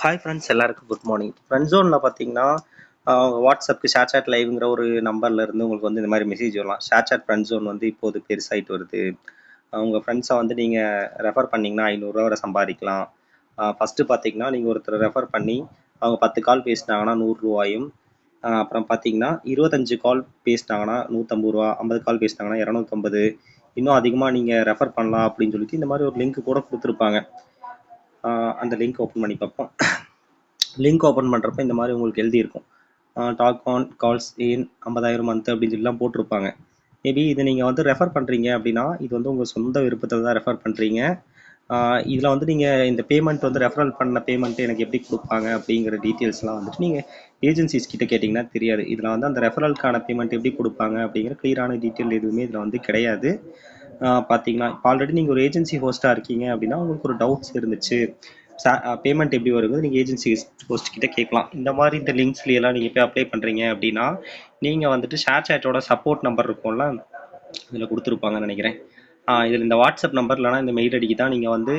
Hi friends எல்லாருக்கும் good morning friend ஜோனில் பார்த்தீங்கன்னா வாட்ஸ்அப்க்கு ஷேர் சாட் லைவ்ங்கிற ஒரு நம்பர்ல இருந்து உங்களுக்கு வந்து இந்த மாதிரி மெசேஜ் வரலாம். ஷேர் சாட் ஃப்ரெண்ட் ஜோன் வந்து இப்போது பெருசாயிட்டு வருது. உங்கள் ஃப்ரெண்ட்ஸை வந்து நீங்கள் ரெஃபர் பண்ணிங்கன்னா ஐநூறுரூவா வரை சம்பாதிக்கலாம். ஃபஸ்ட்டு பார்த்தீங்கன்னா நீங்கள் ஒருத்தர் ரெஃபர் பண்ணி அவங்க பத்து கால் பேசினாங்கன்னா நூறுரூவாயும் அப்புறம் பார்த்தீங்கன்னா இருபத்தஞ்சு கால் பேசினாங்கன்னா நூற்றம்பது ரூபா ஐம்பது கால் பேசினாங்கன்னா இரநூத்தம்பது. இன்னும் அதிகமாக நீங்கள் ரெஃபர் பண்ணலாம் அப்படின்னு சொல்லிட்டு இந்த மாதிரி ஒரு லிங்க் கூட கொடுத்துருப்பாங்க. அந்த லிங்க் ஓப்பன் பண்ணி பார்ப்போம். லிங்க் ஓப்பன் பண்ணுறப்ப இந்த மாதிரி உங்களுக்கு எழுதியிருக்கும். டாக் ஆன் கால்ஸ் இன் ஐம்பதாயிரம் மந்த் அப்படின்னு சொல்லிலாம் போட்டிருப்பாங்க. மேபி இது நீங்கள் வந்து ரெஃபர் பண்ணுறீங்க அப்படின்னா இது வந்து உங்கள் சொந்த விருப்பத்தில் தான் ரெஃபர் பண்ணுறீங்க இதில் வந்து நீங்கள் இந்த பேமெண்ட் வந்து ரெஃபரல் பண்ண பேமெண்ட் எனக்கு எப்படி கொடுப்பாங்க அப்படிங்கிற டீட்டெயில்ஸ்லாம் வந்துட்டு நீங்கள் ஏஜென்சிஸ் கிட்ட கேட்டிங்கன்னா தெரியாது. இதில் வந்து அந்த ரெஃபரலுக்கான பேமெண்ட் எப்படி கொடுப்பாங்க அப்படிங்கிற கிளியரான டீட்டெயில் எதுவுமே இதில் வந்து கிடையாது. பார்த்தீங்கன்னா இப்போ ஆல்ரெடி நீங்கள் ஒரு ஏஜென்சி ஹோஸ்ட்டாக இருக்கீங்க அப்படின்னா உங்களுக்கு ஒரு டவுட்ஸ் இருந்துச்சு. பேமெண்ட் எப்படி வருது? நீங்கள் ஏஜென்சி ஹோஸ்ட் கிட்ட கேட்கலாம். இந்த மாதிரி இந்த லிங்க்ஸ்லேயெல்லாம் நீங்கள் போய் அப்ளை பண்ணுறீங்க அப்படின்னா நீங்கள் வந்துட்டு ஷேர் சேட்டோட சப்போர்ட் நம்பர் இருக்கும்ல இதில் கொடுத்துருப்பாங்கன்னு நினைக்கிறேன். இதில் இந்த வாட்ஸ்அப் நம்பர் இல்லைனா இந்த மெயில் அடிக்கு தான் நீங்கள் வந்து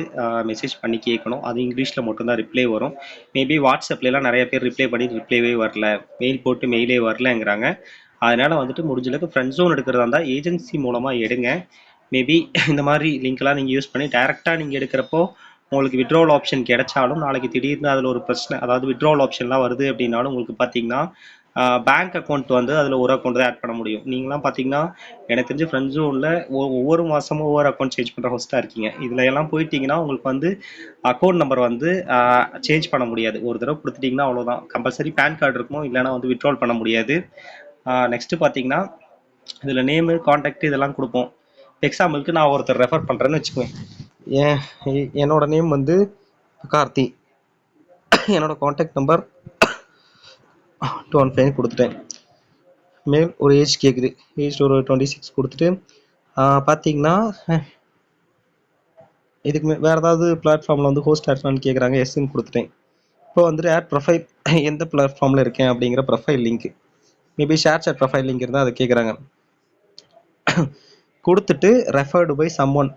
மெசேஜ் பண்ணி கேட்கணும். அது இங்கிலீஷில் மட்டும்தான் ரிப்ளை வரும். மேபி வாட்ஸ்அப்லலாம் நிறைய பேர் ரிப்ளை பண்ணி ரிப்ளைவே வரல. மெயில் போட்டு மெயிலே வரலங்கிறாங்க. அதனால் வந்துட்டு முடிஞ்சளவுக்கு ஃப்ரெண்ட் ஜோன் எடுக்கிறதா இருந்தால் ஏஜென்சி மூலமாக எடுங்க. மேபி இந்த மாதிரி லிங்க்லாம் நீங்கள் யூஸ் பண்ணி டேரெக்டாக நீங்கள் எடுக்கிறப்போ உங்களுக்கு விட்ரோவல் ஆப்ஷன் கிடைச்சாலும் நாளைக்கு திடீர்னு அதில் ஒரு பிரச்சனை அதாவது விட்ரோவல் ஆப்ஷன்லாம் வருது அப்படின்னாலும் உங்களுக்கு பார்த்தீங்கன்னா பேங்க் அக்கௌண்ட் வந்து அதில் ஒரு அக்கௌண்ட் தான் ஆட் பண்ண முடியும். நீங்களாம் பார்த்தீங்கன்னா எனக்கு தெரிஞ்சு ஃப்ரெண்ட் ஜோனில் ஒவ்வொரு மாதமும் ஒவ்வொரு அக்கௌண்ட் சேஞ்ச் பண்ணுற ஹோஸ்ட்டாக இருக்கீங்க. இதில் எல்லாம் போயிட்டீங்கன்னா உங்களுக்கு வந்து அக்கௌண்ட் நம்பர் வந்து சேஞ்ச் பண்ண முடியாது. ஒரு தடவை கொடுத்துட்டிங்கன்னா அவ்வளோதான் கம்பல்சரி பேன் கார்டு இருக்கும் இல்லைனா வந்து விட்ரோல் பண்ண முடியாது. நெக்ஸ்ட்டு பார்த்தீங்கன்னா இதில் நேமு காண்டாக்ட் இதெல்லாம் கொடுப்போம். எக்ஸாம்பிளுக்கு நான் ஒருத்தர் ரெஃபர் பண்ணுறேன்னு வச்சுக்குவேன். ஏன் என்னோட நேம் வந்து கார்த்தி. என்னோட contact number two one five கொடுத்துட்டேன். மேல் ஒரு ஏஜ் கேட்குது ஏஜ் ஒரு டுவெண்ட்டி சிக்ஸ் கொடுத்துட்டு பார்த்தீங்கன்னா இதுக்கு வேறு ஏதாவது பிளாட்ஃபார்மில் வந்து ஹோஸ்ட் ஆட்லான்னு கேட்குறாங்க எஸ்ன்னு கொடுத்துட்டேன். இப்போ வந்துட்டு ஆட் ப்ரொஃபைல் எந்த பிளாட்ஃபார்மில் இருக்கேன் அப்படிங்கிற profile link maybe share chat profile link இருந்தால் அதை கேட்குறாங்க கொடுத்துட்டு ரெஃபர்டு பை சம் ஒன்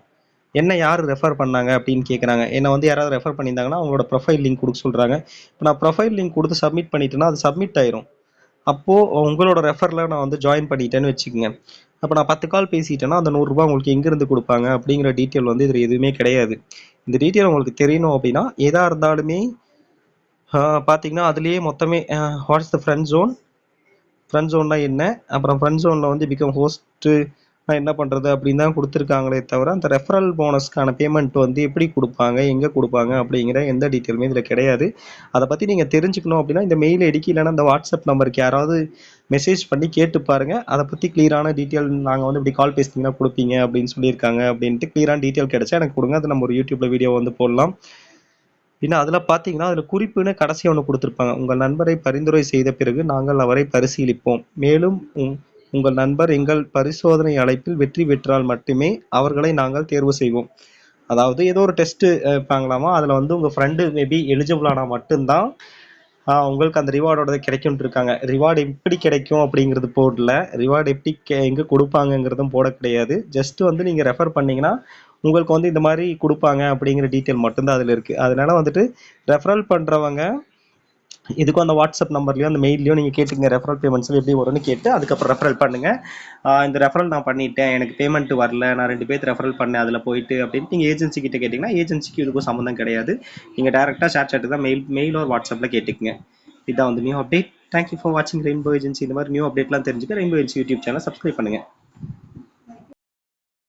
என்ன யார் ரெஃபர் பண்ணாங்க அப்படின்னு கேட்குறாங்க என்னை வந்து யாராவது ரெஃபர் பண்ணியிருந்தாங்கன்னா அவங்களோட ப்ரொஃபைல் லிங்க் கொடுக்க சொல்கிறாங்க இப்போ நான் ப்ரொஃபைல் லிங்க் கொடுத்து சப்மிட் பண்ணிட்டேன்னா அது சப்மிட் ஆயிரும். அப்போது உங்களோட ரெஃபரில் நான் வந்து ஜாயின் பண்ணிட்டேன்னு வச்சுக்கோங்க. அப்போ நான் பத்து கால் பேசிட்டேன்னா அந்த நூறுரூபா உங்களுக்கு எங்கேருந்து கொடுப்பாங்க அப்படிங்கிற டீட்டெயில் வந்து இதில் எதுவுமே கிடையாது. இந்த டீட்டெயில் உங்களுக்கு தெரியணும் அப்படின்னா எதாக இருந்தாலுமே பார்த்தீங்கன்னா அதுலேயே மொத்தமே what's the friend zone friend ஜோன்னா என்ன? அப்புறம் ஃப்ரெண்ட் ஜோனில் வந்து பிகம் ஹோஸ்ட்டு நான் என்ன பண்ணுறது அப்படின்னு தான் கொடுத்துருக்காங்களே தவிர அந்த ரெஃபரல் போனஸ்க்கான பேமெண்ட் வந்து எப்படி கொடுப்பாங்க எங்கே கொடுப்பாங்க அப்படிங்கிற எந்த டீட்டெயிலுமே இதில் கிடையாது. அதை பற்றி நீங்கள் தெரிஞ்சுக்கணும் அப்படின்னா இந்த மெயில் ஐடிக்கு இல்லைன்னா இந்த வாட்ஸ்அப் நம்பருக்கு யாராவது மெசேஜ் பண்ணி கேட்டு பாருங்கள் அதை பற்றி கிளியரான டீட்டெயில் நாங்கள் வந்து இப்படி கால் பேசினீங்கன்னா கொடுப்பீங்க அப்படின்னு சொல்லியிருக்காங்க அப்படின்ட்டு கிளியரான டீட்டெயில் கிடைச்சா எனக்கு கொடுங்க. அது நம்ம ஒரு யூடியூப்பில் வீடியோ வந்து போடலாம். இன்னும் அதில் பார்த்தீங்கன்னா அதில் குறிப்புன்னு கடைசி ஒன்று கொடுத்துருப்பாங்க. உங்கள் நண்பரை பரிந்துரை செய்த பிறகு நாங்கள் அவரை பரிசீலிப்போம். மேலும் உங்கள் நண்பர் எங்கள் பரிசோதனை அழைப்பில் வெற்றி பெற்றால் மட்டுமே அவர்களை நாங்கள் தேர்வு செய்வோம். அதாவது ஏதோ ஒரு டெஸ்ட்டு வைப்பாங்களாமா அதில் வந்து உங்கள் ஃப்ரெண்டு மேபி எலிஜிபிள் ஆனால் மட்டும்தான் உங்களுக்கு அந்த ரிவார்டோட கிடைக்கும்னு இருக்காங்க. ரிவார்டு எப்படி கிடைக்கும் அப்படிங்கிறது போடல. ரிவார்டு எப்படி எங்கே கொடுப்பாங்கங்கிறதும் போட கிடையாது. ஜஸ்ட் வந்து நீங்கள் ரெஃபர் பண்ணிங்கன்னா உங்களுக்கு வந்து இந்த மாதிரி கொடுப்பாங்க அப்படிங்கிற டீட்டெயில் மட்டும்தான் அதில் இருக்குது அதனால வந்துட்டு ரெஃபரல் பண்ணுறவங்க இதுக்கும் அந்த வாட்ஸ்அப் நம்பர்லையும் அந்த மெயிலையும் நீங்கள் கேட்டுங்க ரெஃபரல் பேமெண்ட்ஸில் எப்படி வரும்னு கேட்டு அதுக்கப்புறம் ரெஃபரல் பண்ணுங்கள் இந்த ரெஃபரல் நான் பண்ணிட்டேன் எனக்கு பேமெண்ட் வரல நான் ரெண்டு பேர்த்து ரெஃபரல் பண்ணேன் அதில் போயிட்டு அப்படின்னு நீங்கள் ஏஜென்சி கிட்ட கேட்டிங்கன்னா ஏஜென்சிக்கு இதுக்கும் சம்மந்தம் கிடையாது. நீங்கள் டேரெக்டாக ஷேர் சாட்டு தான் மெயில் மெயில் ஒரு வாட்ஸ்அப்பில் கேட்டுக்குங்க. இதான் வந்து new update thank you for வாட்சிங் ரெயின்போ ஏஜென்சி இந்த மாதிரி நியூ அப்டேட்லாம் தெரிஞ்சுக்க rainbow agency YouTube channel subscribe பண்ணுங்கள்